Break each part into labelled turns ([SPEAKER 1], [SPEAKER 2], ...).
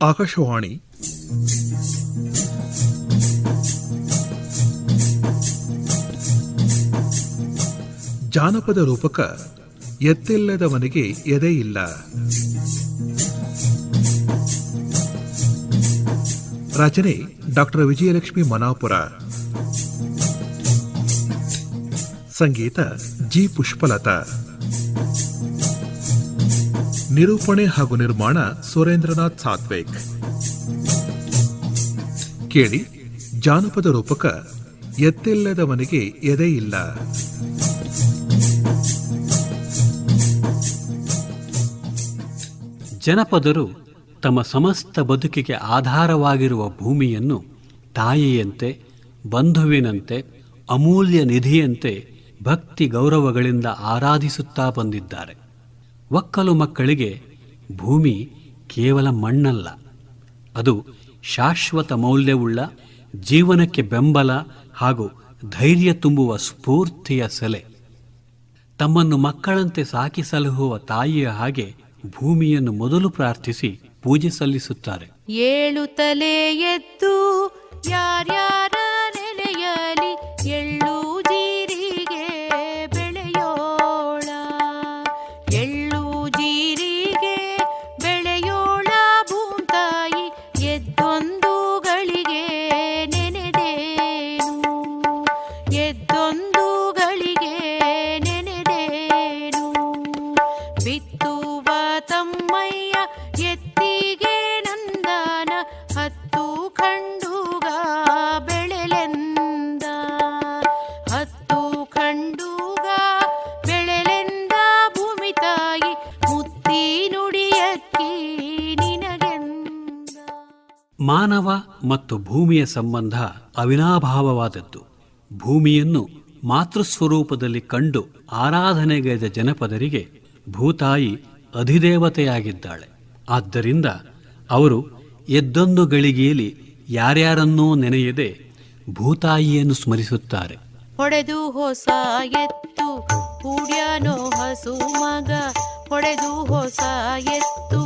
[SPEAKER 1] ಆಕಾಶವಾಣಿ. ಜಾನಪದ ರೂಪಕ ಎತ್ತಿಲ್ಲದವನಿಗೆ ಎದೆ ಇಲ್ಲ. ರಚನೆ ಡಾಕ್ಟರ್ ವಿಜಯಲಕ್ಷ್ಮಿ ಮನಾಪುರ. ಸಂಗೀತ ಜಿ. ಪುಷ್ಪಲತಾ. ನಿರೂಪಣೆ ಹಾಗೂ ನಿರ್ಮಾಣ ಸುರೇಂದ್ರನಾಥ್ ಸಾತ್ವಿಕ್. ಕೇಳಿ, ಜಾನಪದ ರೂಪಕ ಎತ್ತಿಲ್ಲದವನಿಗೆ ಇಲ್ಲ.
[SPEAKER 2] ಜನಪದರು ತಮ್ಮ ಸಮಸ್ತ ಬದುಕಿಗೆ ಆಧಾರವಾಗಿರುವ ಭೂಮಿಯನ್ನು ತಾಯಿಯಂತೆ, ಬಂಧುವಿನಂತೆ, ಅಮೂಲ್ಯ ನಿಧಿಯಂತೆ ಭಕ್ತಿ ಗೌರವಗಳಿಂದ ಆರಾಧಿಸುತ್ತಾ ಬಂದಿದ್ದಾರೆ. ಒಕ್ಕಲು ಮಕ್ಕಳಿಗೆ ಭೂಮಿ ಕೇವಲ ಮಣ್ಣಲ್ಲ. ಅದು ಶಾಶ್ವತ ಮೌಲ್ಯವುಳ್ಳ, ಜೀವನಕ್ಕೆ ಬೆಂಬಲ ಹಾಗೂ ಧೈರ್ಯ ತುಂಬುವ ಸ್ಫೂರ್ತಿಯ ಸೆಲೆ. ತಮ್ಮನ್ನು ಮಕ್ಕಳಂತೆ ಸಾಕಿ ಸಲಹುವ ತಾಯಿಯ ಹಾಗೆ ಭೂಮಿಯನ್ನು ಮೊದಲು ಪ್ರಾರ್ಥಿಸಿ ಪೂಜೆ ಸಲ್ಲಿಸುತ್ತಾರೆ.
[SPEAKER 3] ಏಳು ತಲೆ ಎದ್ದು, ಯಾರ್ಯಾರ ತಮ್ಮಯ್ಯ, ಎತ್ತಿಗೆ ನಂದನ, ಹತ್ತು ಖಂಡುಗ ಬೆಳೆಲೆಂದ. ಹತ್ತು ಖಂಡುಗ ಬೆಳೆಲೆಂದ ಭೂಮಿ ತಾಯಿ, ಮುತ್ತಿ ನುಡಿಯಕ್ಕಿ ನಿನಗೆಂದ.
[SPEAKER 2] ಮಾನವ ಮತ್ತು ಭೂಮಿಯ ಸಂಬಂಧ ಅವಿನಾಭಾವವಾದದ್ದು. ಭೂಮಿಯನ್ನು ಮಾತೃಸ್ವರೂಪದಲ್ಲಿ ಕಂಡು ಆರಾಧನೆಗೈದ ಜನಪದರಿಗೆ ಭೂತಾಯಿ ಅಧಿದೇವತೆಯಾಗಿದ್ದಾಳೆ. ಆದ್ದರಿಂದ ಅವರು ಎದ್ದೊಂದು ಗಳಿಗೆಯಲ್ಲಿ ಯಾರ್ಯಾರನ್ನೂ ನೆನೆಯದೆ ಭೂತಾಯಿಯನ್ನು ಸ್ಮರಿಸುತ್ತಾರೆ.
[SPEAKER 3] ಹೊಡೆದು ಹೊಸ ಎತ್ತು, ಹೂಡ್ಯಾನೋ ಹಸು ಮಗ. ಹೊಡೆದು ಹೊಸ ಎತ್ತು,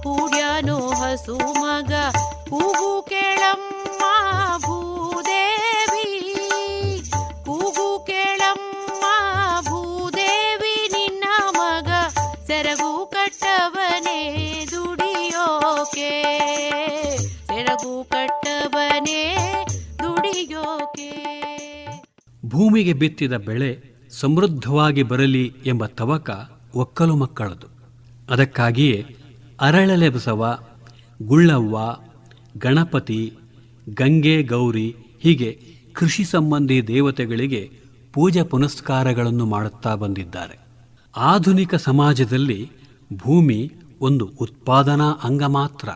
[SPEAKER 3] ಹೂಡ್ಯಾನೋ ಹಸು ಮಗ. ಹೂಗು ಕೇಳಮ್ಮ ಭೂದೇವಿ
[SPEAKER 2] ಭೂಮಿಗೆ ಬಿತ್ತಿದ ಬೆಳೆ ಸಮೃದ್ಧವಾಗಿ ಬರಲಿ ಎಂಬ ತವಕ ಒಕ್ಕಲು ಮಕ್ಕಳದು. ಅದಕ್ಕಾಗಿಯೇ ಅರಳಲೆ ಬಸವ ಗುಳ್ಳವ್ವ, ಗಣಪತಿ, ಗಂಗೆ, ಗೌರಿ ಹೀಗೆ ಕೃಷಿ ಸಂಬಂಧಿ ದೇವತೆಗಳಿಗೆ ಪೂಜೆ ಪುನಸ್ಕಾರಗಳನ್ನು ಮಾಡುತ್ತಾ ಬಂದಿದ್ದಾರೆ. ಆಧುನಿಕ ಸಮಾಜದಲ್ಲಿ ಭೂಮಿ ಒಂದು ಉತ್ಪಾದನಾ ಅಂಗ ಮಾತ್ರ.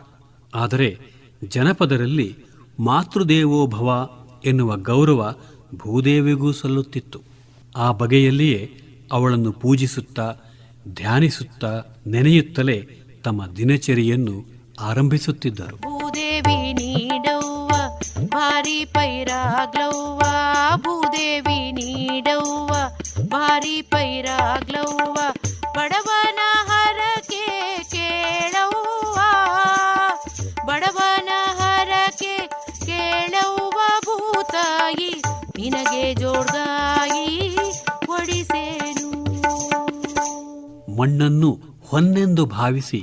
[SPEAKER 2] ಆದರೆ ಜನಪದರಲ್ಲಿ ಮಾತೃದೇವೋಭವ ಎನ್ನುವ ಗೌರವ ಭೂದೇವಿಗೂ ಸಲ್ಲುತ್ತಿತ್ತು. ಆ ಬಗೆಯಲ್ಲಿಯೇ ಅವಳನ್ನು ಪೂಜಿಸುತ್ತಾ, ಧ್ಯಾನಿಸುತ್ತಾ ನೆನೆಯುತ್ತಲೇ ತಮ್ಮ ದಿನಚರಿಯನ್ನು ಆರಂಭಿಸುತ್ತಿದ್ದರು.
[SPEAKER 3] ಭೂದೇವಿ ನೀಡವ್ವ, ಭಾರಿ ಪೈರಾಗ್ಲವ್ವ, ಭೂದೇವಿ ನೀಡವ್ವ, ಭಾರಿ ಪೈರಾಗ್ಲವ್ವ, ಬಡವನ
[SPEAKER 2] ಮಣ್ಣನ್ನು ಹೊನ್ನೆಂದು ಭಾವಿಸಿ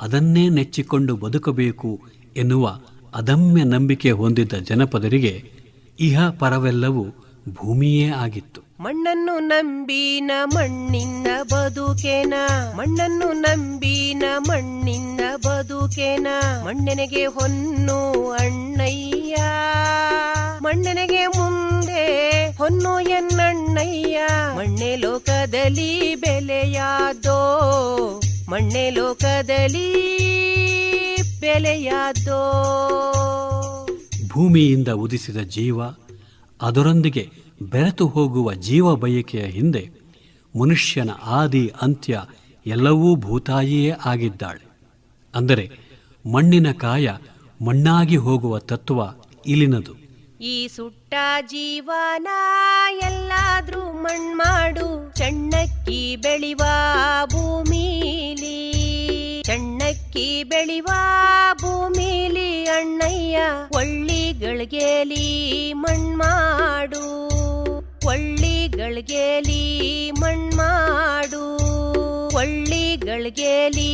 [SPEAKER 2] ಅದನ್ನೇ ನೆಚ್ಚಿಕೊಂಡು ಬದುಕಬೇಕು ಎನ್ನುವ ಅದಮ್ಯ ನಂಬಿಕೆ ಹೊಂದಿದ್ದ ಜನಪದರಿಗೆ ಇಹ ಪರವೆಲ್ಲವೂ ಭೂಮಿಯೇ ಆಗಿತ್ತು.
[SPEAKER 4] ಮಣ್ಣನ್ನು ನಂಬಿನ ಮಣ್ಣಿನ ಬದುಕೇನ? ಮಣ್ಣನ್ನು ನಂಬಿನ ಮಣ್ಣಿನ ಬದುಕೇನ? ಮಣ್ಣೆನೆಗೆ ಹೊನ್ನು ಅಣ್ಣಯ್ಯ. ಮಣ್ಣೆನೆಗೆ ಮುಂದೆ ಹೊನ್ನು ಎನ್ನಣ್ಣಯ್ಯ. ಮಣ್ಣೆ ಲೋಕದಲ್ಲಿ ಬೆಲೆಯಾದೋ? ಮಣ್ಣೆ ಲೋಕದಲ್ಲಿ ಬೆಲೆಯಾದೋ?
[SPEAKER 2] ಭೂಮಿಯಿಂದ ಉದಿಸಿದ ಜೀವ ಅದರೊಂದಿಗೆ ಬೆರೆತು ಹೋಗುವ ಜೀವ ಬಯಕೆಯ ಹಿಂದೆ ಮನುಷ್ಯನ ಆದಿ ಅಂತ್ಯ ಎಲ್ಲವೂ ಭೂತಾಯಿಯೇ ಆಗಿದ್ದಾಳೆ. ಅಂದರೆ ಮಣ್ಣಿನ ಕಾಯ ಮಣ್ಣಾಗಿ ಹೋಗುವ ತತ್ವ ಇಲ್ಲಿನದು.
[SPEAKER 4] ಈ ಸುಟ್ಟ ಜೀವನ ಎಲ್ಲಾದ್ರೂ ಮಣ್ಣು ಮಾಡು ಚಣ್ಣಕ್ಕಿ ಬೆಳಿವ ಭೂಮಿಲಿ. ಚಣ್ಣಕ್ಕಿ ಬೆಳಿವ ಭೂಮಿಲಿ ಅಣ್ಣಯ್ಯ ಒಳ್ಳಿಗಳಿಗೆಲಿ ಮಣ್ಮಾಡು. ಒಳ್ಳಿಗಳಿಗೆಲಿ ಮಣ್ಮಾಡು. ಒಳ್ಳಿಗಳಿಗೆಲಿ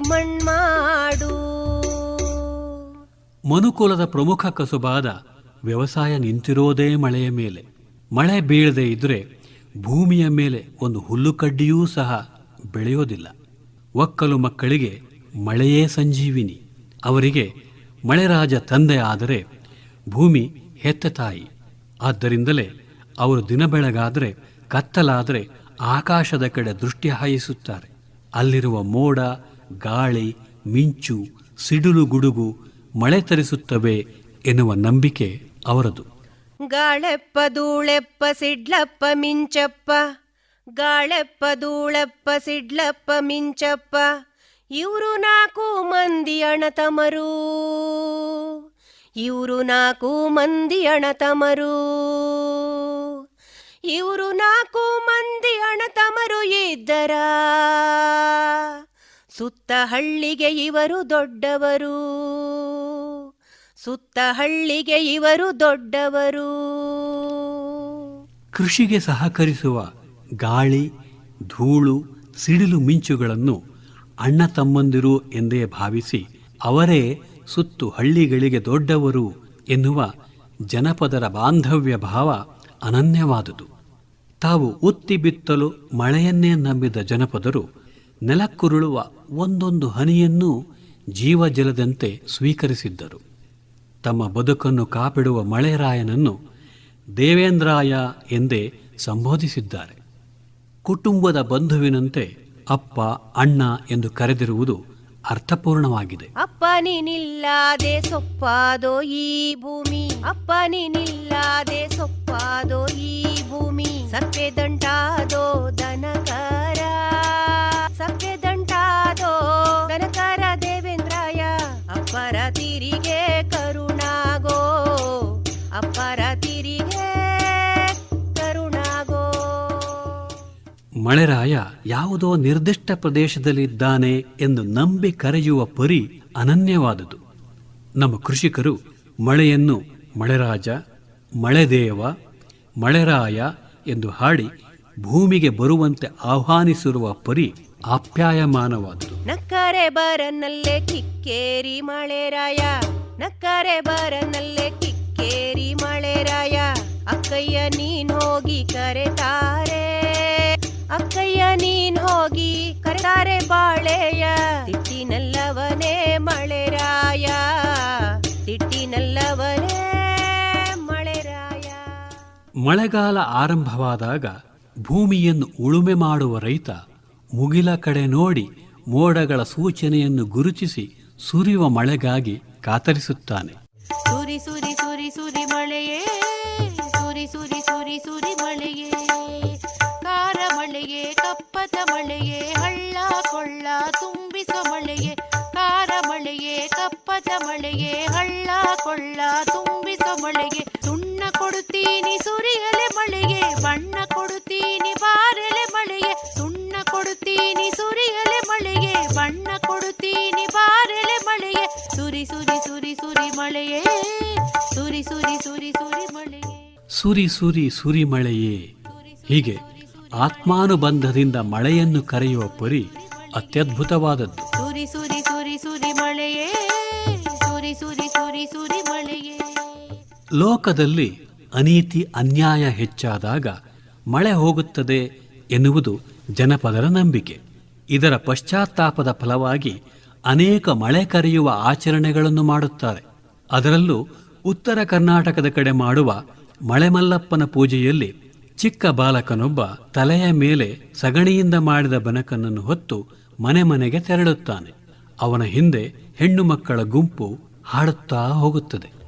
[SPEAKER 4] ಮಣ್ಮಾಡು.
[SPEAKER 2] ಮನುಕುಲದ ಪ್ರಮುಖ ಕಸುಬಾದ ವ್ಯವಸಾಯ ನಿಂತಿರೋದೇ ಮಳೆಯ ಮೇಲೆ. ಮಳೆ ಬೀಳದೆ ಇದ್ರೆ ಭೂಮಿಯ ಮೇಲೆ ಒಂದು ಹುಲ್ಲುಕಡ್ಡಿಯೂ ಸಹ ಬೆಳೆಯೋದಿಲ್ಲ. ಒಕ್ಕಲು ಮಕ್ಕಳಿಗೆ ಮಳೆಯೇ ಸಂಜೀವಿನಿ. ಅವರಿಗೆ ಮಳೆರಾಜ ತಂದೆ ಆದರೆ ಭೂಮಿ ಹೆತ್ತ ತಾಯಿ. ಆದ್ದರಿಂದಲೇ ಅವರು ದಿನ ಬೆಳಗಾದರೆ ಕತ್ತಲಾದರೆ ಆಕಾಶದ ಕಡೆ ದೃಷ್ಟಿ ಹಾಯಿಸುತ್ತಾರೆ. ಅಲ್ಲಿರುವ ಮೋಡ, ಗಾಳಿ, ಮಿಂಚು, ಸಿಡಿಲು ಗುಡುಗು ಮಳೆ ತರಿಸುತ್ತವೆ ಎನ್ನುವ ನಂಬಿಕೆ ಅವರದು.
[SPEAKER 4] ಗಾಳೆಪ್ಪ ಧೂಳೆಪ್ಪ, ಸಿಡ್ಲಪ್ಪ ಮಿಂಚಪ್ಪ. ಗಾಳೆಪ್ಪ ಧೂಳೆಪ್ಪ, ಸಿಡ್ಲಪ್ಪ ಮಿಂಚಪ್ಪ. ಇವರು ನಾಲ್ಕು ಮಂದಿ ಅಣತಮರು. ಇವರು ನಾಲ್ಕು ಮಂದಿ ಅಣತಮರು. ಇವರು ನಾಲ್ಕು ಮಂದಿ ಅಣತಮರು ಇದ್ದರ. ಸುತ್ತ ಹಳ್ಳಿಗೆ ಇವರು ದೊಡ್ಡವರು. ಸುತ್ತ ಹಳ್ಳಿಗೆ ಇವರು ದೊಡ್ಡವರು.
[SPEAKER 2] ಕೃಷಿಗೆ ಸಹಕರಿಸುವ ಗಾಳಿ, ಧೂಳು, ಸಿಡಿಲು ಮಿಂಚುಗಳನ್ನು ಅಣ್ಣ ತಮ್ಮಂದಿರು ಎಂದೇ ಭಾವಿಸಿ ಅವರೇ ಸುತ್ತು ಹಳ್ಳಿಗಳಿಗೆ ದೊಡ್ಡವರು ಎನ್ನುವ ಜನಪದರ ಬಾಂಧವ್ಯ ಭಾವ ಅನನ್ಯವಾದುದು. ತಾವು ಉತ್ತಿ ಬಿತ್ತಲು ಮಳೆಯನ್ನೇ ನಂಬಿದ ಜನಪದರು ನೆಲಕ್ಕುರುಳುವ ಒಂದೊಂದು ಹನಿಯನ್ನೂ ಜೀವಜಲದಂತೆ ಸ್ವೀಕರಿಸಿದ್ದರು. ತಮ್ಮ ಬದುಕನ್ನು ಕಾಪಿಡುವ ಮಳೆರಾಯನನ್ನು ದೇವೇಂದ್ರಾಯ ಎಂದೇ ಸಂಬೋಧಿಸಿದ್ದಾರೆ. ಕುಟುಂಬದ ಬಂಧುವಿನಂತೆ ಅಪ್ಪ, ಅಣ್ಣ ಎಂದು ಕರೆದಿರುವುದು ಅರ್ಥಪೂರ್ಣವಾಗಿದೆ.
[SPEAKER 4] ಅಪ್ಪ ನೀನಿಲ್ಲದೆ ಸೊಪ್ಪಾದೋ ಈ ಭೂಮಿ. ಅಪ್ಪ ನೀನಿಲ್ಲದೆ ಸೊಪ್ಪಾದೋ ಈ ಭೂಮಿ. ಸಪ್ಪೆ ದಂಟಾದೋ ದನಕರ ಸಪ್ಪೆ ದಂಟಾದೋ ದನಕರ ದೇವೇಂದ್ರಾಯ ಅಪ್ಪರ ತಿರಿಗೆ ಕರುಣಾಗೋ. ಅಪ್ಪರ
[SPEAKER 2] ಮಳೆರಾಯ ಯಾವುದೋ ನಿರ್ದಿಷ್ಟ ಪ್ರದೇಶದಲ್ಲಿದ್ದಾನೆ ಎಂದು ನಂಬಿ ಕರೆಯುವ ಪರಿ ಅನನ್ಯವಾದುದು. ನಮ್ಮ ಕೃಷಿಕರು ಮಳೆಯನ್ನು ಮಳೆರಾಜ, ಮಳೆದೇವ, ಮಳೆರಾಯ ಎಂದು ಹಾಡಿ ಭೂಮಿಗೆ ಬರುವಂತೆ ಆಹ್ವಾನಿಸಿರುವ ಪರಿ ಆಪ್ಯಾಯಮಾನವಾದುದು.
[SPEAKER 4] ನಕ್ಕರೆ ಬರನಲ್ಲೇ ಕಿಕ್ಕೇರಿ ಮಳೆರಾಯ, ನಕ್ಕರೆ ಬರನಲ್ಲೇ ಕಿಕ್ಕೇರಿ ಮಳೆರಾಯ, ಅಕ್ಕಯ್ಯ ನೀನ್ ಹೋಗಿ ಕರೆತಾರೆ ಅಕ್ಕಯ್ಯ ನೀನ್ ಹೋಗಿ ಕರೆತಾರೆ ಬಾಳೆಯ. ತಿಟ್ಟಿನಲ್ಲವನೇ ಮಳೆರಾಯ ತಿಟ್ಟಿನಲ್ಲವನೇ ಮಳೆರಾಯ
[SPEAKER 2] ಮಳೆಗಾಲ ಆರಂಭವಾದಾಗ ಭೂಮಿಯನ್ನು ಉಳುಮೆ ಮಾಡುವ ರೈತ ಮುಗಿಲ ಕಡೆ ನೋಡಿ ಮೋಡಗಳ ಸೂಚನೆಯನ್ನು ಗುರುತಿಸಿ ಸುರಿಯುವ ಮಳೆಗಾಗಿ ಕಾತರಿಸುತ್ತಾನೆ.
[SPEAKER 3] ಸುರಿ ಸುರಿ ಸುರಿ ಸುರಿ ಮಳೆಯೇ. ಸುರಿ ಸುರಿ ಸುರಿ ಸುರಿ ಮಳೆಯೇ. ಕಪ್ಪದ ಮಳೆಯೇ, ಹಳ್ಳ ಕೊಳ್ಳ ತುಂಬಿಸ ಮಳೆಯೇ ಕಾರ ಮಳೆಯೇ, ಕಪ್ಪದ ಮಳೆಯೇ, ಹಳ್ಳ ಕೊಳ್ಳ ತುಂಬಿಸ ಮಳೆಗೆ ಸುಣ್ಣ ಕೊಡುತ್ತೀನಿ ಸುರಿಯಲೆ ಮಳೆಗೆ ಬಣ್ಣ ಕೊಡುತ್ತೀನಿ ಬಾರೆಲೆ ಮಳೆಗೆ ಸುಣ್ಣ ಕೊಡುತ್ತೀನಿ ಸುರಿಯಲೆ ಮಳೆಗೆ ಬಣ್ಣ ಕೊಡುತ್ತೀನಿ ಬಾರೆಲೆ ಮಳೆಗೆ ಸುರಿ ಸುರಿ ಸುರಿ ಸುರಿ ಮಳೆಯೇ, ಸುರಿ ಸುರಿ ಸುರಿ ಸುರಿ ಮಳೆಯೇ.
[SPEAKER 2] ಸುರಿ ಸುರಿ ಸುರಿ ಮಳೆಯೇ. ಹೀಗೆ ಆತ್ಮಾನುಬಂಧದಿಂದ ಮಳೆಯನ್ನು ಕರೆಯುವ ಪುರಿ ಅತ್ಯದ್ಭುತವಾದದ್ದು.
[SPEAKER 3] ಸುರಿ ಸುರಿ ಸುರಿ ಸುರಿ ಮಳೆಯೇ ಸುರಿ ಸುರಿ ಸುರಿ ಸುರಿ ಮಳೆಯೇ.
[SPEAKER 2] ಲೋಕದಲ್ಲಿ ಅನೀತಿ ಅನ್ಯಾಯ ಹೆಚ್ಚಾದಾಗ ಮಳೆ ಹೋಗುತ್ತದೆ ಎನ್ನುವುದು ಜನಪದರ ನಂಬಿಕೆ. ಇದರ ಪಶ್ಚಾತ್ತಾಪದ ಫಲವಾಗಿ ಅನೇಕ ಮಳೆ ಕರೆಯುವ ಆಚರಣೆಗಳನ್ನು ಮಾಡುತ್ತಾರೆ. ಅದರಲ್ಲೂ ಉತ್ತರ ಕರ್ನಾಟಕದ ಕಡೆ ಮಾಡುವ ಮಳೆಮಲ್ಲಪ್ಪನ ಪೂಜೆಯಲ್ಲಿ ಚಿಕ್ಕ ಬಾಲಕನೊಬ್ಬ ತಲೆಯ ಮೇಲೆ ಸಗಣಿಯಿಂದ ಮಾಡಿದ ಬನಕನನ್ನು ಹೊತ್ತು ಮನೆ ಮನೆಗೆ ತೆರಳುತ್ತಾನೆ. ಅವನ ಹಿಂದೆ ಹೆಣ್ಣು ಮಕ್ಕಳ ಗುಂಪು ಹಾಡುತ್ತಾ ಹೋಗುತ್ತದೆ.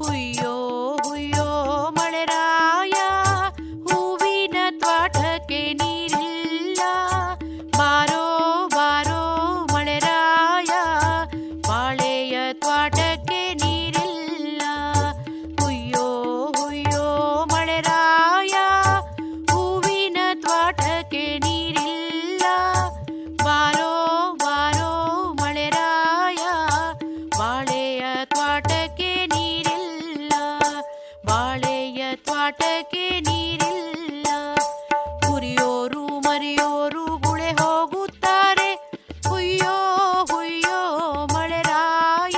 [SPEAKER 3] ಮರಿಯೋರು ಗುಳೆ ಹೋಗುತ್ತಾರೆ. ಹುಯ್ಯೋ ಹುಯ್ಯೋ ಮಳೆರಾಯ.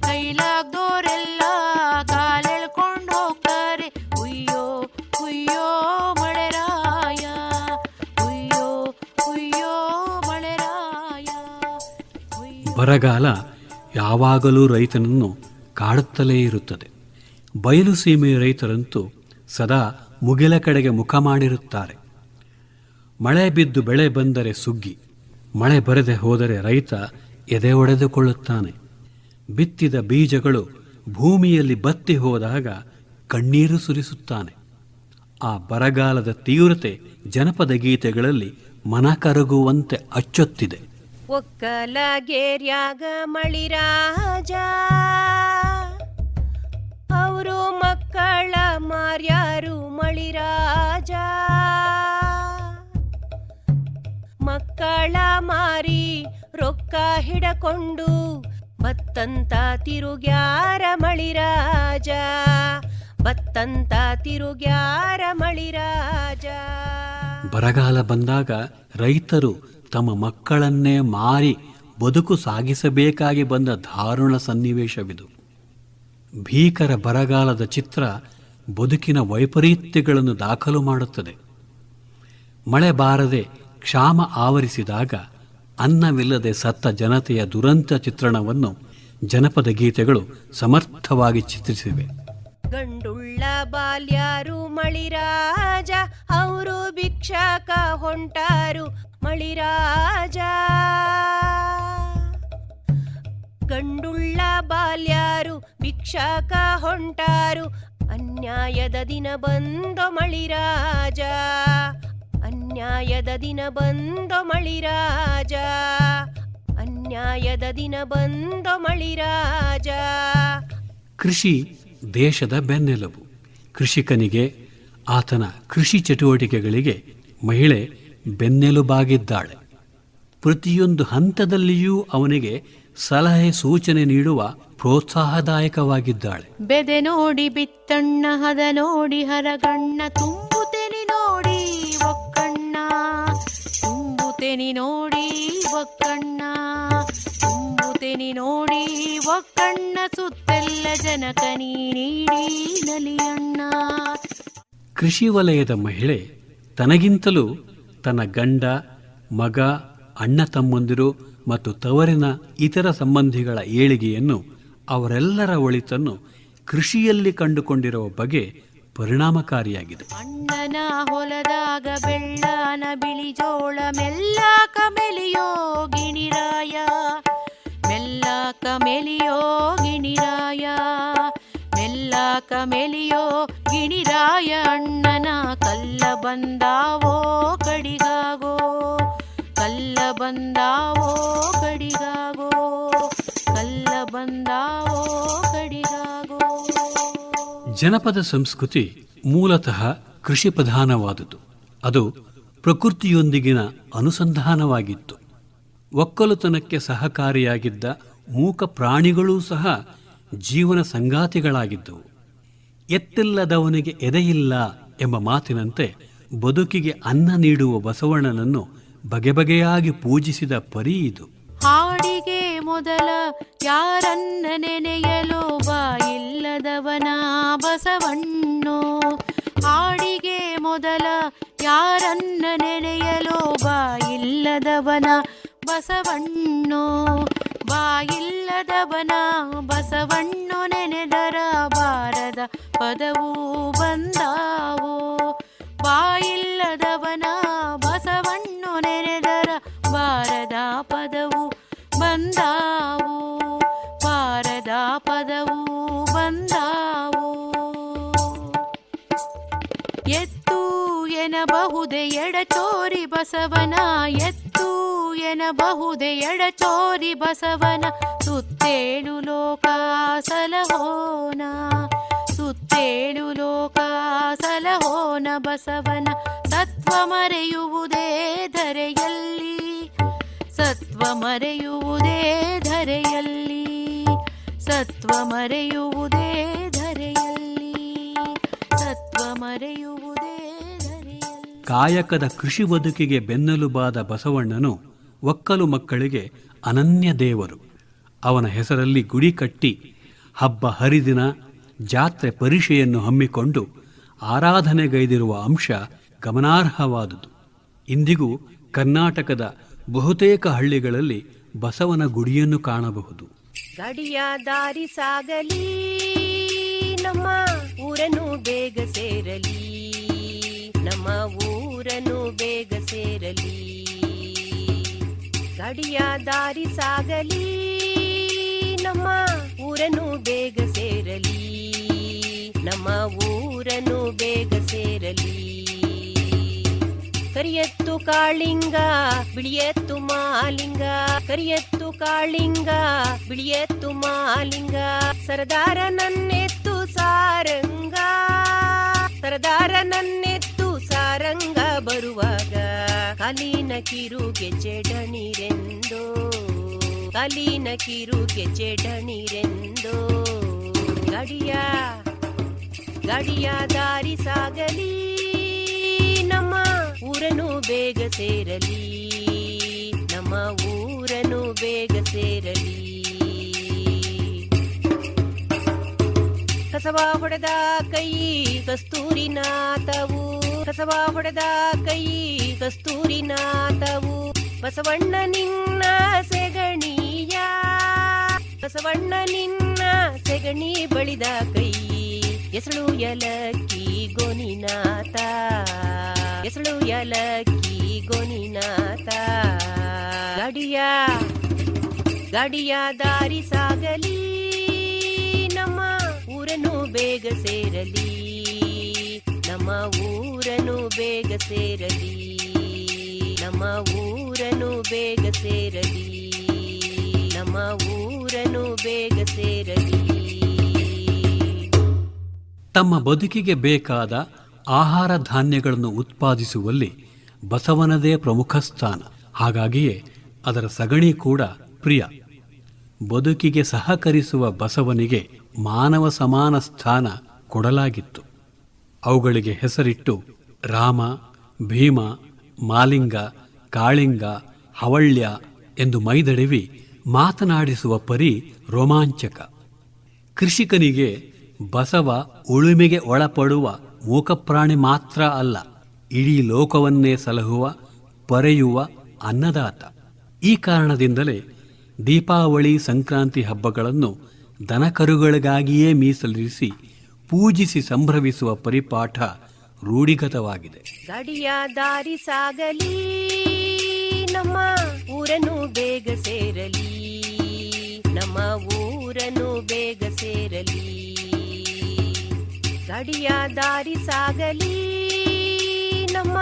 [SPEAKER 3] ಕೈಲಾಗ್ದೋರೆಲ್ಲ ಕಾಲೆಳ್ಕೊಂಡು ಹೋಗ್ತಾರೆ. ಹುಯ್ಯೋ ಹುಯ್ಯೋ ಮಳೆರಾಯ. ಹುಯ್ಯೋ ಹುಯ್ಯೋ ಮಳೆರಾಯ.
[SPEAKER 2] ಬರಗಾಲ ಯಾವಾಗಲೂ ರೈತನನ್ನು ಕಾಡುತ್ತಲೇ ಇರುತ್ತದೆ. ಬಯಲು ಸೀಮೆಯ ರೈತರಂತೂ ಸದಾ ಮುಗಿಲ ಕಡೆಗೆ ಮುಖ ಮಾಡಿರುತ್ತಾರೆ. ಮಳೆ ಬಿದ್ದು ಬೆಳೆ ಬಂದರೆ ಸುಗ್ಗಿ, ಮಳೆ ಬರದೆ ಹೋದರೆ ರೈತ ಎದೆ ಒಡೆದುಕೊಳ್ಳುತ್ತಾನೆ. ಬಿತ್ತಿದ ಬೀಜಗಳು ಭೂಮಿಯಲ್ಲಿ ಬತ್ತಿ ಹೋದಾಗ ಕಣ್ಣೀರು ಸುರಿಸುತ್ತಾನೆ. ಆ ಬರಗಾಲದ ತೀವ್ರತೆ ಜನಪದ ಗೀತೆಗಳಲ್ಲಿ ಮನ ಕರಗುವಂತೆ ಅಚ್ಚೊತ್ತಿದೆ.
[SPEAKER 4] ಒಕ್ಕಲಗೇರ್ಯಾಗ ಮಳಿರಾಜ, ಅವರು ಮಕ್ಕಳ ಮಾರ್ಯಾರು ಮಳಿರಾಜ. ಮಕ್ಕಳ ಮಾರಿ ರೊಕ್ಕ ಹಿಡಕೊಂಡು ಬತ್ತಂತ ತಿರುಗ್ಯಾರ ಮಳಿರಾಜ, ಬತ್ತಂತ ತಿರುಗ್ಯಾರ ಮಳಿರಾಜ.
[SPEAKER 2] ಬರಗಾಲ ಬಂದಾಗ ರೈತರು ತಮ್ಮ ಮಕ್ಕಳನ್ನೇ ಮಾರಿ ಬದುಕು ಸಾಗಿಸಬೇಕಾಗಿ ಬಂದ ದಾರುಣ ಸನ್ನಿವೇಶವಿದು. ಭೀಕರ ಬರಗಾಲದ ಚಿತ್ರ ಬದುಕಿನ ವೈಪರೀತ್ಯಗಳನ್ನು ದಾಖಲು ಮಾಡುತ್ತದೆ. ಮಳೆ ಬಾರದೆ ಕ್ಷಾಮ ಆವರಿಸಿದಾಗ ಅನ್ನವಿಲ್ಲದೆ ಸತ್ತ ಜನತೆಯ ದುರಂತ ಚಿತ್ರಣವನ್ನು ಜನಪದ ಗೀತೆಗಳು ಸಮರ್ಥವಾಗಿ ಚಿತ್ರಿಸಿವೆ.
[SPEAKER 4] ಗಂಡುಳ್ಳ ಬಾಲ್ಯಾರು ಮಳಿರಾಜ, ಅವರು ಭಿಕ್ಷಕ ಹೊಂಟಾರು ಮಳಿರಾಜ. ಗಂಡುಳ್ಳ ಬಾಲ್ಯಾರು ಭಿಕ್ಷಕ ಹೊಂಟಾರು, ಅನ್ಯಾಯದ ದಿನ ಬಂದೊ ಮಳಿರಾಜ. ಅನ್ಯಾಯದ ದಿನ ಬಂದೊ ಮಳಿರಾಜ. ಅನ್ಯಾಯದ ದಿನ ಬಂದೊ ಮಳಿರಾಜ.
[SPEAKER 2] ಕೃಷಿ ದೇಶದ ಬೆನ್ನೆಲುಬು. ಕೃಷಿಕನಿಗೆ ಆತನ ಕೃಷಿ ಚಟುವಟಿಕೆಗಳಿಗೆ ಮಹಿಳೆ ಬೆನ್ನೆಲುಬಾಗಿದ್ದಾಳೆ. ಪ್ರತಿಯೊಂದು ಹಂತದಲ್ಲಿಯೂ ಅವನಿಗೆ ಸಲಹೆ ಸೂಚನೆ ನೀಡುವ ಪ್ರೋತ್ಸಾಹದಾಯಕವಾಗಿದ್ದಾಳೆ.
[SPEAKER 3] ಬೆದೆ ನೋಡಿ ಬಿತ್ತಣ್ಣ ಹದ ನೋಡಿ ಹರಗಣ್ಣ ತುಂಬುತೆನಿ ತುಂಬುತೆನಿ ನೋಡಿ ಒಕ್ಕಣ್ಣ, ತುಂಬುತೆನಿ ನೋಡಿ ಒಕ್ಕಣ್ಣ, ಸುತ್ತೆಲ್ಲ ಜನಕ ನೀಡಿ ನಲಿಯಣ್ಣ.
[SPEAKER 2] ಕೃಷಿ ವಲಯದ ಮಹಿಳೆ ತನಗಿಂತಲೂ ತನ್ನ ಗಂಡ, ಮಗ, ಅಣ್ಣ ತಮ್ಮಂದಿರು ಮತ್ತು ತವರಿನ ಇತರ ಸಂಬಂಧಿಗಳ ಏಳಿಗೆಯನ್ನು ಅವರೆಲ್ಲರ ಒಳಿತನ್ನು ಕೃಷಿಯಲ್ಲಿ ಕಂಡುಕೊಂಡಿರುವ ಬಗೆ ಪರಿಣಾಮಕಾರಿಯಾಗಿದೆ.
[SPEAKER 3] ಅಣ್ಣನ ಹೊಲದಾಗ ಬೆಳ್ಳನ, ಬಿಳಿ ಜೋಳ ಮೆಲ್ಲ ಕಮೆಲಿಯೋ ಗಿಣಿರಾಯ. ಮೆಲ್ಲ ಕಮೆಲಿಯೋ ಗಿಣಿರಾಯ. ಮೆಲ್ಲ ಕಮೆಲಿಯೋ ಗಿಣಿರಾಯ. ಅಣ್ಣನ ಕಲ್ಲ ಬಂದಾವೋ ಕಡಿಗಾಗೋ. ಕಲ್ಲ ಬಂದಾವೋ ಕಡಿಗಾಗೋ. ಕಲ್ಲ ಬಂದಾವೋ ಕಡಿಗಾಗೋ.
[SPEAKER 2] ಜನಪದ ಸಂಸ್ಕೃತಿ ಮೂಲತಃ ಕೃಷಿ ಪ್ರಧಾನವಾದುದು. ಅದು ಪ್ರಕೃತಿಯೊಂದಿಗಿನ ಅನುಸಂಧಾನವಾಗಿತ್ತು. ಒಕ್ಕಲುತನಕ್ಕೆ ಸಹಕಾರಿಯಾಗಿದ್ದ ಮೂಕ ಪ್ರಾಣಿಗಳೂ ಸಹ ಜೀವನ ಸಂಗಾತಿಗಳಾಗಿದ್ದವು. ಎತ್ತಿಲ್ಲದವನಿಗೆ ಎದೆಯಿಲ್ಲ ಎಂಬ ಮಾತಿನಂತೆ ಬದುಕಿಗೆ ಅನ್ನ ನೀಡುವ ಬಸವಣ್ಣನನ್ನು ಬಗೆಬಗೆಯಾಗಿ ಪೂಜಿಸಿದ ಪರಿ ಇದು.
[SPEAKER 3] ಹಾಡಿಗೆ ಮೊದಲ ಯಾರನ್ನ ನೆನೆಯಲು ಬಾಯಿಲ್ಲದವನ ಬಸವಣ್ಣು? ಹಾಡಿಗೆ ಮೊದಲ ಯಾರನ್ನ ನೆನೆಯಲು ಬಾಯಿಲ್ಲದವನ ಬಸವಣ್ಣು? ಬಾಯಿಲ್ಲದವನ ಬಸವಣ್ಣು ನೆನೆದರ ಬಾರದ ಪದವು ಬಂದಾವು. ಬಾಯಿಲ್ಲದವನ ಬಸವಣ್ಣು ಬಾರದ ಪದವು ಬಂದಾವು ಪಾರದಾ ಪದವು ಬಂದಾವು. ಎತ್ತು ಎನಬಹುದೆ ಎಡಚೋರಿ ಬಸವನ, ಎತ್ತು ಎನಬಹುದೆ ಎಡಚೋರಿ ಬಸವನ. ಸುತ್ತೇಳು ಲೋಕ ಸಲಹೋನ, ಸುತ್ತೇಳು ಲೋಕ ಸಲಹೋನ ಬಸವನ. ಸತ್ವ ಮರೆಯುವುದೇ ಧರೆಯಲ್ಲಿ ಸತ್ವ ಮರೆಯುವುದೇ ಧರೆಯಲ್ಲಿ. ಸತ್ವ ಮರೆಯುವುದೇ ಧರೆಯಲ್ಲಿ. ಸತ್ವ ಮರೆಯುವುದೇ
[SPEAKER 2] ಕಾಯಕದ ಕೃಷಿ ಬದುಕಿಗೆ ಬೆನ್ನೆಲುಬಾದ ಬಸವಣ್ಣನು ಒಕ್ಕಲು ಮಕ್ಕಳಿಗೆ ಅನನ್ಯ ದೇವರು. ಅವನ ಹೆಸರಲ್ಲಿ ಗುಡಿ ಕಟ್ಟಿ ಹಬ್ಬ ಹರಿದಿನ ಜಾತ್ರೆ ಪರಿಷೆಯನ್ನು ಹಮ್ಮಿಕೊಂಡು ಆರಾಧನೆಗೈದಿರುವ ಅಂಶ ಗಮನಾರ್ಹವಾದುದು. ಇಂದಿಗೂ ಕರ್ನಾಟಕದ ಬಹುತೇಕ ಹಳ್ಳಿಗಳಲ್ಲಿ ಬಸವನ ಗುಡಿಯನ್ನು ಕಾಣಬಹುದು.
[SPEAKER 4] ಗಡಿಯ ದಾರಿ ಸಾಗಲಿ, ನಮ್ಮ ಊರನ್ನು ಬೇಗ ಸೇರಲಿ, ನಮ್ಮ ಊರನ್ನು ಬೇಗ ಸೇರಲಿ. ಗಡಿಯ ದಾರಿ ಸಾಗಲಿ, ನಮ್ಮ ಊರನ್ನು ಬೇಗ ಸೇರಲಿ, ನಮ್ಮ ಊರನ್ನು ಬೇಗ ಸೇರಲಿ. ಕರಿಯತ್ತು ಕಾಳಿಂಗ, ಬಿಳಿಯತ್ತು ಮಾಲಿಂಗ. ಕರಿಯತ್ತು ಕಾಳಿಂಗ, ಬಿಳಿಯತ್ತು ಮಾಲಿಂಗ. ಸರದಾರ ನನ್ನೆತ್ತು ಸಾರಂಗ. ಸರದಾರ ನನ್ನೆತ್ತು ಸಾರಂಗ ಬರುವಾಗ ಕಾಲಿನ ಕಿರುಗೆ ಚೆಡಣಿರೆಂದೋ ಕಾಲಿನ ಕಿರುಗೆ ಚೆಡಣಿರೆಂದೋ ಗಡಿಯ ಗಡಿಯ ದಾರಿ ಸಾಗಲಿ. ನಮ್ಮ ಊರನು ಬೇಗ ಸೇರಲಿ. ನಮ್ಮ ಊರನು ಬೇಗ ಸೇರಲಿ. ಕಸವ ಹೊಡೆದ ಕೈ ಕಸ್ತೂರಿ ನಾತವು ಕಸವ ಹೊಡೆದ ಕೈ ಕಸ್ತೂರಿ ನಾತವು ಬಸವಣ್ಣ ನಿನ್ನ ಸೆಗಣಿಯ. ಬಸವಣ್ಣ ನಿನ್ನ ಸೆಗಣಿ ಬಳಿದ ಕೈ. ಎಸಳು ಎಲಕ್ಕಿ ಗೊನಿನಾಥ. ಎಸಳು ಎಲಕ್ಕಿ ಗೊನಿನಾಥ. ಗಡಿಯ ಗಡಿಯ ದಾರಿ ಸಾಗಲಿ. ನಮ್ಮ ಊರನ್ನು ಬೇಗ ಸೇರಲಿ. ನಮ್ಮ ಊರನ್ನು ಬೇಗ ಸೇರಲಿ. ನಮ್ಮ ಊರನ್ನು ಬೇಗ ಸೇರಲಿ. ನಮ್ಮ ಊರನ್ನು ಬೇಗ ಸೇರಲಿ.
[SPEAKER 2] ತಮ್ಮ ಬದುಕಿಗೆ ಬೇಕಾದ ಆಹಾರ ಧಾನ್ಯಗಳನ್ನು ಉತ್ಪಾದಿಸುವಲ್ಲಿ ಬಸವನದೇ ಪ್ರಮುಖ ಸ್ಥಾನ. ಹಾಗಾಗಿಯೇ ಅದರ ಸಗಣಿ ಕೂಡ ಪ್ರಿಯ. ಬದುಕಿಗೆ ಸಹಕರಿಸುವ ಬಸವನಿಗೆ ಮಾನವ ಸಮಾನ ಸ್ಥಾನ ಕೊಡಲಾಗಿತ್ತು. ಅವುಗಳಿಗೆ ಹೆಸರಿಟ್ಟು ರಾಮ, ಭೀಮ, ಮಾಲಿಂಗ, ಕಾಳಿಂಗ, ಹವಳ್ಯ ಎಂದು ಮೈದಡವಿ ಮಾತನಾಡಿಸುವ ಪರಿ ರೋಮಾಂಚಕ. ಕೃಷಿಕನಿಗೆ ಬಸವ ಉಳುಮೆಗೆ ಒಳಪಡುವ ಮೂಕಪ್ರಾಣಿ ಮಾತ್ರ ಅಲ್ಲ, ಇಡೀ ಲೋಕವನ್ನೇ ಸಲಹುವ, ಪರೆಯುವ ಅನ್ನದಾತ. ಈ ಕಾರಣದಿಂದಲೇ ದೀಪಾವಳಿ ಸಂಕ್ರಾಂತಿ ಹಬ್ಬಗಳನ್ನು ದನಕರುಗಳಿಗಾಗಿಯೇ ಮೀಸಲಿರಿಸಿ ಪೂಜಿಸಿ ಸಂಭ್ರಮಿಸುವ ಪರಿಪಾಠ ರೂಢಿಗತವಾಗಿದೆ.
[SPEAKER 4] ಗಡಿಯ ದಾರಿ ಸಾಗಲಿ, ನಮ್ಮ ಊರನ್ನು ಬೇಗ ಸೇರಲಿ, ನಮ್ಮ ಊರನ್ನು ಬೇಗ ಸೇರಲಿ. ಗಡಿಯ ದಾರಿ ಸಾಗಲಿ. ನಮ್ಮ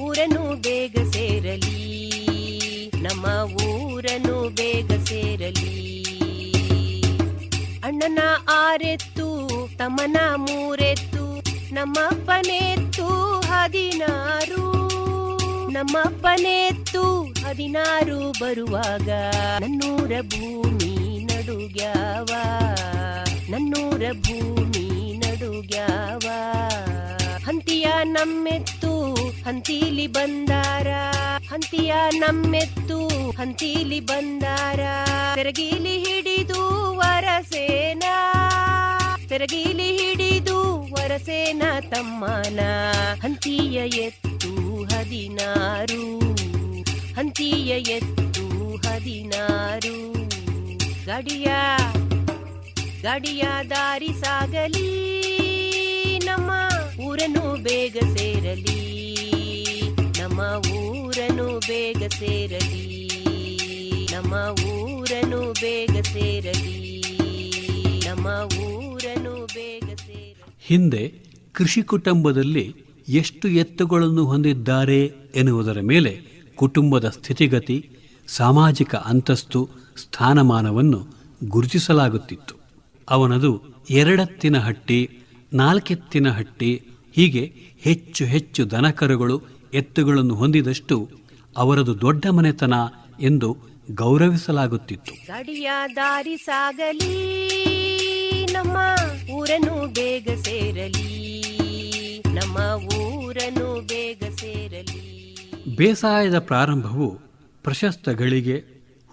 [SPEAKER 4] ಊರನ್ನು ಬೇಗ ಸೇರಲಿ. ನಮ್ಮ ಊರನ್ನು ಬೇಗ ಸೇರಲಿ. ಅಣ್ಣನ ಆರೆತ್ತು, ತಮ್ಮನ ಮೂರೆತ್ತು, ನಮ್ಮಪ್ಪನೆತ್ತು ಹದಿನಾರು. ನಮ್ಮಪ್ಪನೆತ್ತು ಹದಿನಾರು ಬರುವಾಗ ನನ್ನೂರ ಭೂಮಿ ನಡುಗ್ಯಾವ. ನನ್ನೂರ ಭೂಮಿ ನಡುಗ್ಯಾವ ಹಂತಿಯ ನಮ್ಮೆತ್ತು, ಹಂತೀಲಿ ಬಂದಾರ? ಹಂತಿಯ ನಮ್ಮೆತ್ತು, ಹಂತೀಲಿ ಬಂದಾರ? ತೆರಗಿಲಿ ಹಿಡಿದು ವರಸೇನ? ತೆರಗಿಲಿ ಹಿಡಿದು ವರಸೇನ ತಮ್ಮನ? ಹಂತಿಯ ಎತ್ತು ಹದಿನಾರು. ಹಂತಿಯ ಎತ್ತು ಹದಿನಾರು. ಗಡಿಯ ಗಡಿಯ ದಾರಿ ಸಾಗಲಿ, ನಮ್ಮ ಊರನ್ನು ಬೇಗ ಸೇರಲಿ, ನಮ್ಮ ಊರನ್ನು ಬೇಗ ಸೇರಲಿ, ನಮ್ಮ ಊರನ್ನು ಬೇಗ ಸೇರಲಿ, ನಮ್ಮ ಊರನ್ನು ಬೇಗ ಸೇರಲಿ.
[SPEAKER 2] ಹಿಂದೆ ಕೃಷಿ ಕುಟುಂಬದಲ್ಲಿ ಎಷ್ಟು ಎತ್ತುಗಳನ್ನು ಹೊಂದಿದ್ದಾರೆ ಎನ್ನುವುದರ ಮೇಲೆ ಕುಟುಂಬದ ಸ್ಥಿತಿಗತಿ, ಸಾಮಾಜಿಕ ಅಂತಸ್ತು, ಸ್ಥಾನಮಾನವನ್ನು ಗುರುತಿಸಲಾಗುತ್ತಿತ್ತು. ಅವನದು ಎರಡತ್ತಿನ ಹಟ್ಟಿ ನಾಲ್ಕೆತ್ತಿನ ಹಟ್ಟಿ ಹೀಗೆ ಹೆಚ್ಚು ಹೆಚ್ಚು ದನಕರುಗಳು ಎತ್ತುಗಳನ್ನು ಹೊಂದಿದಷ್ಟು ಅವರದು ದೊಡ್ಡ ಮನೆತನ ಎಂದು ಗೌರವಿಸಲಾಗುತ್ತಿತ್ತು.
[SPEAKER 4] ಗಡಿಯ ದಾರಿ ಸಾಗಲಿ ನಮ್ಮ ಊರನು ಬೇಗ ಸೇರಲಿ ನಮ್ಮ ಊರನು ಬೇಗ ಸೇರಲಿ.
[SPEAKER 2] ಬೇಸಾಯದ ಪ್ರಾರಂಭವು ಪ್ರಶಸ್ತ ಗಳಿಗೆ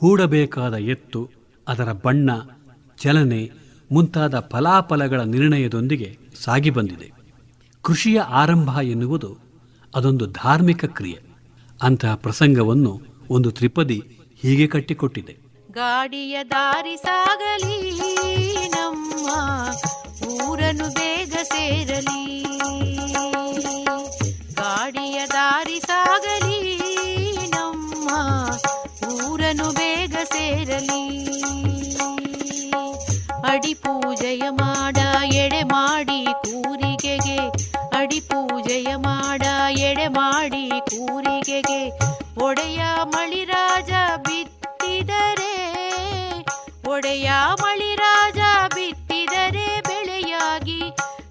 [SPEAKER 2] ಹೂಡಬೇಕಾದ ಎತ್ತು ಅದರ ಬಣ್ಣ ಚಲನೆ ಮುಂತಾದ ಫಲಾಫಲಗಳ ನಿರ್ಣಯದೊಂದಿಗೆ ಸಾಗಿ ಬಂದಿದೆ. ಕೃಷಿಯ ಆರಂಭ ಎನ್ನುವುದು ಅದೊಂದು ಧಾರ್ಮಿಕ ಕ್ರಿಯೆ. ಅಂತಹ ಪ್ರಸಂಗವನ್ನು ಒಂದು ತ್ರಿಪದಿ ಹೀಗೆ ಕಟ್ಟಿಕೊಟ್ಟಿದೆ.
[SPEAKER 3] ಗಾಡಿಯ ದಾರಿ ಸಾಗಲಿ, ನಮ್ಮ ಊರನ್ನು ಬೇಗ ಸೇರಲಿ. ಪೂಜೆಯ ಮಾಡ, ಎಡೆ ಮಾಡಿ ಕೂರಿಗೆಗೆ. ಅಡಿ ಪೂಜೆಯ ಮಾಡ, ಎಡೆ ಮಾಡಿ ಕೂರಿಗೆಗೆ. ಒಡೆಯ ಮಳಿರಾಜ ಬಿತ್ತಿದರೆ, ಒಡೆಯ ಮಳಿರಾಜ ಬಿತ್ತಿದರೆ ಬೆಳೆಯಾಗಿ.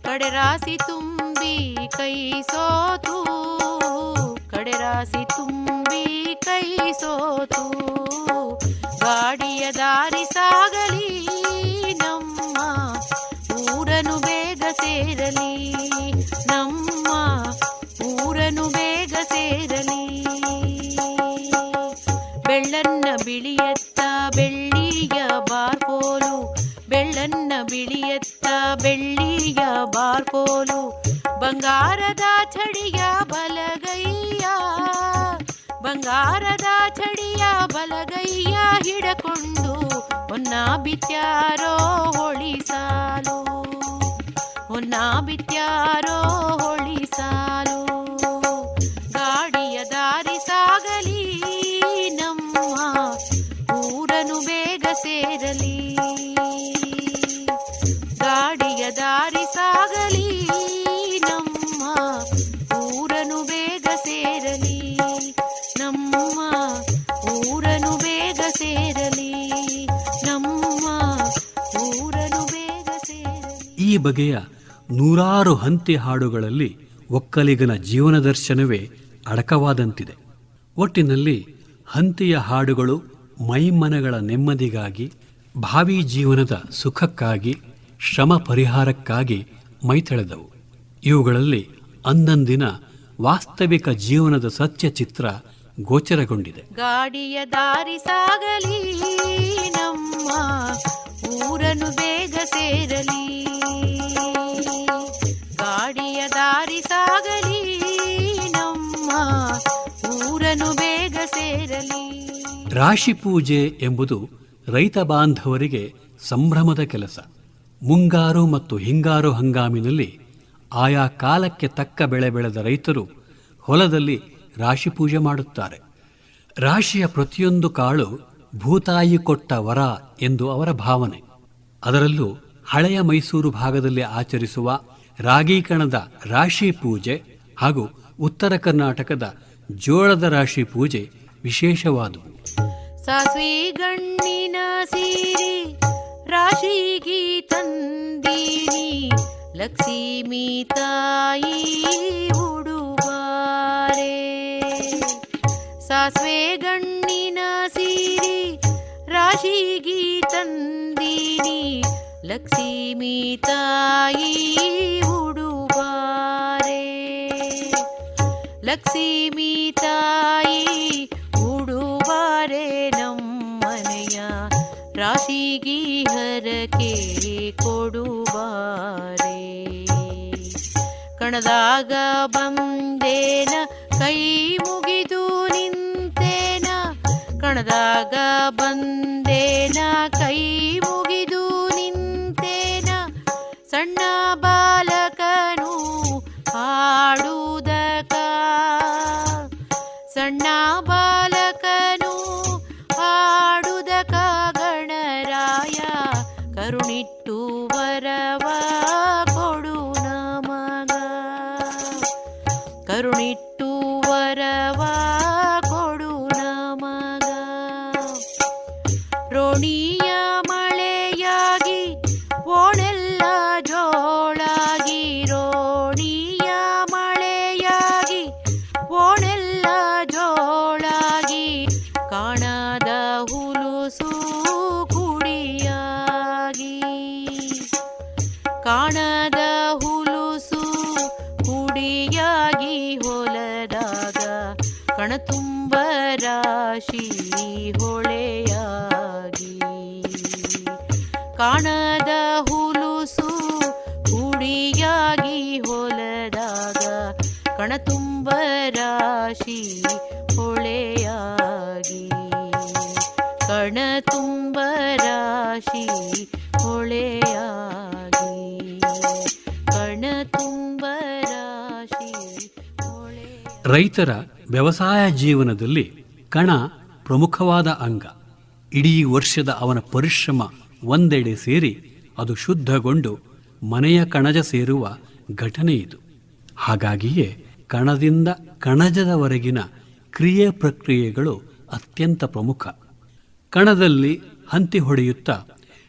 [SPEAKER 3] ಕಡೆರಾಸಿ ತುಂಬಿ ಕೈ ಸೋತು ಕಡೆರಾಸಿ ತುಂಬಿ ಕೈ ಸೋತು. ಗಾಡಿಯ ದಾರಿ ಸಾಗಲಿ ಸೇರಲಿ, ನಮ್ಮ ಊರನು ಬೇಗ ಸೇರಲಿ. ಬೆಳ್ಳನ್ನ ಬಿಳಿಯತ್ತ ಬೆಳ್ಳಿಯ ಬಾರ್ಕೋಲು, ಬೆಳ್ಳನ್ನ ಬಿಳಿಯತ್ತ ಬೆಳ್ಳಿಯ ಬಾರ್ಕೋಲು, ಬಂಗಾರದ ಚಡಿಯ ಬಲಗೈಯ ಬಂಗಾರದ ಚಡಿಯ ಬಲಗೈಯ ಹಿಡಕೊಂಡು ಹೊನ್ನ ಬಿತ್ಯಾರೋ ಹೊಳಿಸಾಲು ಹೊಳಿ ಹೊಳಿಸಾಲು ಗಾಡಿಯ ದಾರಿ ಸಾಗಲಿ ನಮ್ಮ ಊರನು ಬೇಗ ಸೇರಲಿ. ಗಾಡಿಯ ದಾರಿ ಸಾಗಲಿ ನಮ್ಮ ಊರನು ಬೇಗ ಸೇರಲಿ. ನಮ್ಮ ಊರನು ಬೇಗ ಸೇರಲಿ. ನಮ್ಮ ಊರನು ಬೇಗ ಸೇರಲಿ.
[SPEAKER 2] ಈ ಬಗೆಯ ನೂರಾರು ಹಂತಿ ಹಾಡುಗಳಲ್ಲಿ ಒಕ್ಕಲಿಗನ ಜೀವನ ದರ್ಶನವೇ ಅಡಕವಾದಂತಿದೆ. ಒಟ್ಟಿನಲ್ಲಿ ಹಂತಿಯ ಹಾಡುಗಳು ಮೈಮನಗಳ ನೆಮ್ಮದಿಗಾಗಿ, ಭಾವಿ ಜೀವನದ ಸುಖಕ್ಕಾಗಿ, ಶ್ರಮ ಪರಿಹಾರಕ್ಕಾಗಿ ಮೈತೆಳೆದವು ಇವುಗಳಲ್ಲಿ ಅಂದಂದಿನ ವಾಸ್ತವಿಕ ಜೀವನದ ಸತ್ಯ ಚಿತ್ರ ಗೋಚರಗೊಂಡಿದೆ.
[SPEAKER 3] ಗಾಡಿಯ ದಾರಿ ಸಾಗಲಿ, ನಮ್ಮ ಊರನು ಬೇಗ ಸೇರಲಿ. ದಾರಿ ಸಾಗಲಿ ನಮ್ಮ ಊರನು ಬೇಗ ಸೇರಲಿ.
[SPEAKER 2] ರಾಶಿ ಪೂಜೆ ಎಂಬುದು ರೈತ ಬಾಂಧವರಿಗೆ ಸಂಭ್ರಮದ ಕೆಲಸ. ಮುಂಗಾರು ಮತ್ತು ಹಿಂಗಾರು ಹಂಗಾಮಿನಲ್ಲಿ ಆಯಾ ಕಾಲಕ್ಕೆ ತಕ್ಕ ಬೆಳೆ ಬೆಳೆದ ರೈತರು ಹೊಲದಲ್ಲಿ ರಾಶಿ ಪೂಜೆ ಮಾಡುತ್ತಾರೆ. ರಾಶಿಯ ಪ್ರತಿಯೊಂದು ಕಾಳು ಭೂತಾಯಿ ಕೊಟ್ಟ ವರ ಎಂದು ಅವರ ಭಾವನೆ. ಅದರಲ್ಲೂ ಹಳೆಯ ಮೈಸೂರು ಭಾಗದಲ್ಲಿ ಆಚರಿಸುವ ರಾಗೀಕಣದ ರಾಶಿ ಪೂಜೆ ಹಾಗೂ ಉತ್ತರ ಕರ್ನಾಟಕದ ಜೋಳದ ರಾಶಿ ಪೂಜೆ ವಿಶೇಷವಾದುವು.
[SPEAKER 3] ಸಾಸ್ವಿ ಗಣ್ಣಿನ ಸೀರಿ ರಾಶಿಗಿ ತಂದೀನಿ ಲಕ್ಷ್ಮೀ ತಾಯಿ ಉಡುಬಾರೆ ಸಾಸ್ವೆ ಗಣ್ಣಿನ ಸೀರಿ ರಾಶಿಗಿ ತಂದೀನಿ ಲಕ್ಷ್ಮೀ ತಾಯಿ ಉಡುಬಾರೆ ಲಕ್ಷ್ಮೀ ತಾಯಿ ನಮ್ಮನೆಯ ರಾಶಿಗಿ ಹರಕೆ ಕೊಡುವಾರೆ. ಕಣದಾಗ ಬಂದೇನ, ಕೈ ಮುಗಿದು ನಿಂತೇನ. ಕಣದಾಗ ಬಂದೇನ, ಕೈ ಬಾಲಕನು ಆಡುದ ಕಾಗಣರಾಯ ಕರುಣಿಟ್ಟು ವರವ ಕೊಡು ನಮಗ. ಕರುಣಿಟ್ಟು ಕಣತುಂಬ ರಾಶಿ ಹೊಳೆಯಾಗಿ. ಕಾಣದ ಹುಲುಸು ಹುಡಿಯಾಗಿ ಹೊಲದಾಗ ಕಣತುಂಬ ರಾಶಿ, ಹೊಳೆಯಾಗಿ. ಕಣತುಂಬ ರಾಶಿ, ಹೊಳೆಯಾಗಿ. ಕಣತುಂಬ ರಾಶಿ
[SPEAKER 2] ರೈತರ ವ್ಯವಸಾಯ ಜೀವನದಲ್ಲಿ ಕಣ ಪ್ರಮುಖವಾದ ಅಂಗ. ಇಡೀ ವರ್ಷದ ಅವನ ಪರಿಶ್ರಮ ಒಂದೆಡೆ ಸೇರಿ ಅದು ಶುದ್ಧಗೊಂಡು ಮನೆಯ ಕಣಜ ಸೇರುವ ಘಟನೆ ಇದು. ಹಾಗಾಗಿಯೇ ಕಣದಿಂದ ಕಣಜದವರೆಗಿನ ಕ್ರಿಯೆ ಪ್ರಕ್ರಿಯೆಗಳು ಅತ್ಯಂತ ಪ್ರಮುಖ. ಕಣದಲ್ಲಿ ಹಂತಿ ಹೊಡೆಯುತ್ತಾ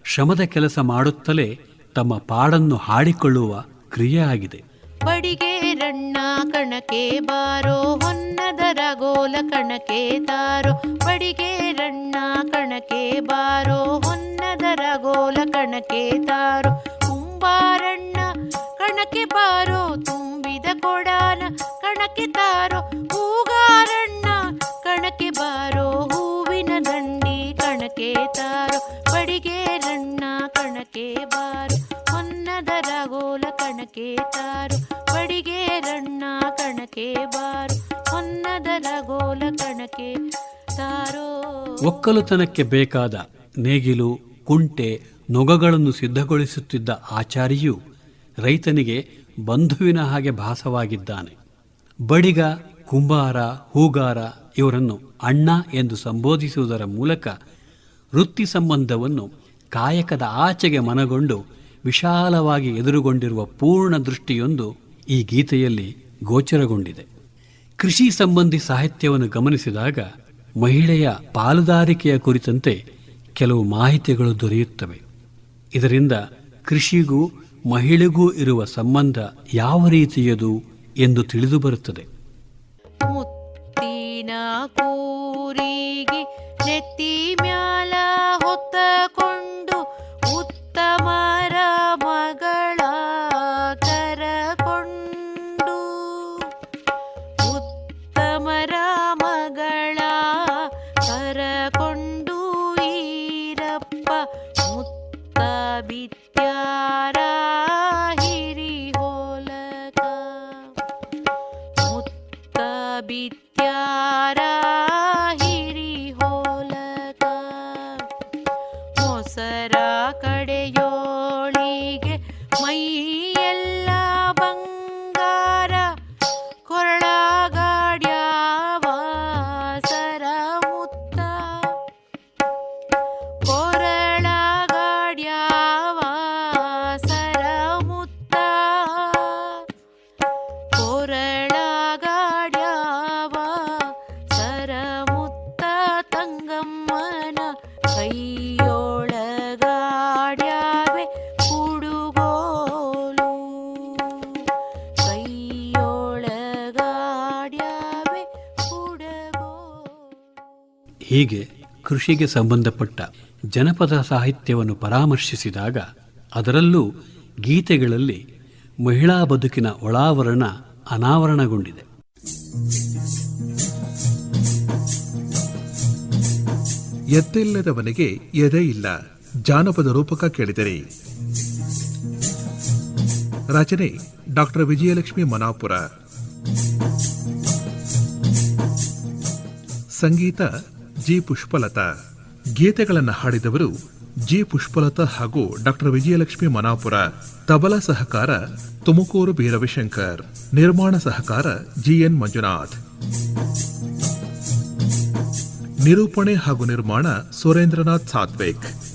[SPEAKER 2] ಶ್ರಮದ ಕೆಲಸ ಮಾಡುತ್ತಲೇ ತಮ್ಮ ಪಾಡನ್ನು ಹಾಡಿಕೊಳ್ಳುವ ಕ್ರಿಯೆ ಆಗಿದೆ
[SPEAKER 3] ಬಡಿಗೆ ರಣ್ಣ ಕಣಕೆ ಬಾರೋ ಹೊನ್ನದರ ಗೋಲ ಕಣಕೆ ತಾರೋ. ಬಡಿಗೆ ರಣ್ಣ ಬಾರೋ ಹೊನ್ನದರ ಗೋಲ ಕಣಕೆ ತಾರೋ. ಕುಂಬಾರಣ್ಣ ಕಣಕೆ ಬಾರೋ, ತುಂಬಿದ ಕೊಡಾನ ಕಣಕೆ ತಾರೋ. ಹೂಗಾರಣ್ಣ ಕಣಕೆ ಬಾರೋ, ಹೂವಿನ ದಂಡಿ ಕಣಕೆ ತಾರೋ. ಬಡಿಗೆ ರಣ್ಣ ಕಣಕೆ ಬಾರೋ ಹೊನ್ನದರ ರಗೋಲ ಕಣಕೆ ತಾರು, ಬಡಿಗೆ ರಣ್ಣ ಕಣಕೆ ಬಾರು, ಹೊನ್ನದ ಗೋಲ ಕಣಕೆ ತಾರೋ.
[SPEAKER 2] ಒಕ್ಕಲುತನಕ್ಕೆ ಬೇಕಾದ ನೇಗಿಲು, ಕುಂಟೆ, ನೊಗಗಳನ್ನು ಸಿದ್ಧಗೊಳಿಸುತ್ತಿದ್ದ ಆಚಾರಿಯು ರೈತನಿಗೆ ಬಂಧುವಿನ ಹಾಗೆ ಭಾಸವಾಗಿದ್ದಾನೆ. ಬಡಿಗ, ಕುಂಬಾರ, ಹೂಗಾರ ಇವರನ್ನು ಅಣ್ಣ ಎಂದು ಸಂಬೋಧಿಸುವುದರ ಮೂಲಕ ವೃತ್ತಿ ಸಂಬಂಧವನ್ನು ಕಾಯಕದ ಆಚೆಗೆ ಮನಗೊಂಡು ವಿಶಾಲವಾಗಿ ಎದುರುಗೊಂಡಿರುವ ಪೂರ್ಣ ದೃಷ್ಟಿಯೊಂದು ಈ ಗೀತೆಯಲ್ಲಿ ಗೋಚರಗೊಂಡಿದೆ. ಕೃಷಿ ಸಂಬಂಧಿ ಸಾಹಿತ್ಯವನ್ನು ಗಮನಿಸಿದಾಗ ಮಹಿಳೆಯ ಪಾಲುದಾರಿಕೆಯ ಕುರಿತಂತೆ ಕೆಲವು ಮಾಹಿತಿಗಳು ದೊರೆಯುತ್ತವೆ. ಇದರಿಂದ ಕೃಷಿಗೂ ಮಹಿಳೆಗೂ ಇರುವ ಸಂಬಂಧ ಯಾವ ರೀತಿಯದು ಎಂದು ತಿಳಿದು ಬರುತ್ತದೆ.
[SPEAKER 3] ಕೂರಿಗೆ ಮ್ಯಾಲ ಹೊತ್ತಕೊಂಡು ಉತ್ತಮರ ಮಗಳ ಕರಕೊಂಡು ಉತ್ತಮರ ಮಗಳ ಕರಕೊಂಡು ಈರಪ್ಪ ಮುತ್ತ ಬಿತ್ಯಾರ ಹಿರಿಹೋಲಕ ಮುತ್ತ ಬಿತ್ಯಾರ
[SPEAKER 2] ಕೃಷಿಗೆ ಸಂಬಂಧಪಟ್ಟ ಜನಪದ ಸಾಹಿತ್ಯವನ್ನು ಪರಾಮರ್ಶಿಸಿದಾಗ ಅದರಲ್ಲೂ ಗೀತೆಗಳಲ್ಲಿ ಮಹಿಳಾ ಬದುಕಿನ ಒಳಾವರಣ ಅನಾವರಣಗೊಂಡಿದೆ.
[SPEAKER 1] ಎದ್ದಿಲ್ಲದವನಿಗೆ ಎದೆ ಇಲ್ಲ. ಜಾನಪದ ರೂಪಕ ಕೇಳಿದರೆ. ರಚನೆ ಡಾಕ್ಟರ್ ವಿಜಯಲಕ್ಷ್ಮಿ ಮನಾಪುರ. ಸಂಗೀತ ಜಿ ಪುಷ್ಪಲತಾ. ಗೀತೆಗಳನ್ನು ಹಾಡಿದವರು ಜಿ ಪುಷ್ಪಲತಾ ಹಾಗೂ ಡಾಕ್ಟರ್ ವಿಜಯಲಕ್ಷ್ಮಿ ಮನಾಪುರ. ತಬಲಾ ಸಹಕಾರ ತುಮಕೂರು ಬಿ ರವಿಶಂಕರ್ ನಿರ್ಮಾಣ ಸಹಕಾರ ಜಿಎನ್ ಮಂಜುನಾಥ್. ನಿರೂಪಣೆ ಹಾಗೂ ನಿರ್ಮಾಣ ಸುರೇಂದ್ರನಾಥ್ ಸಾತ್ವಿಕ್.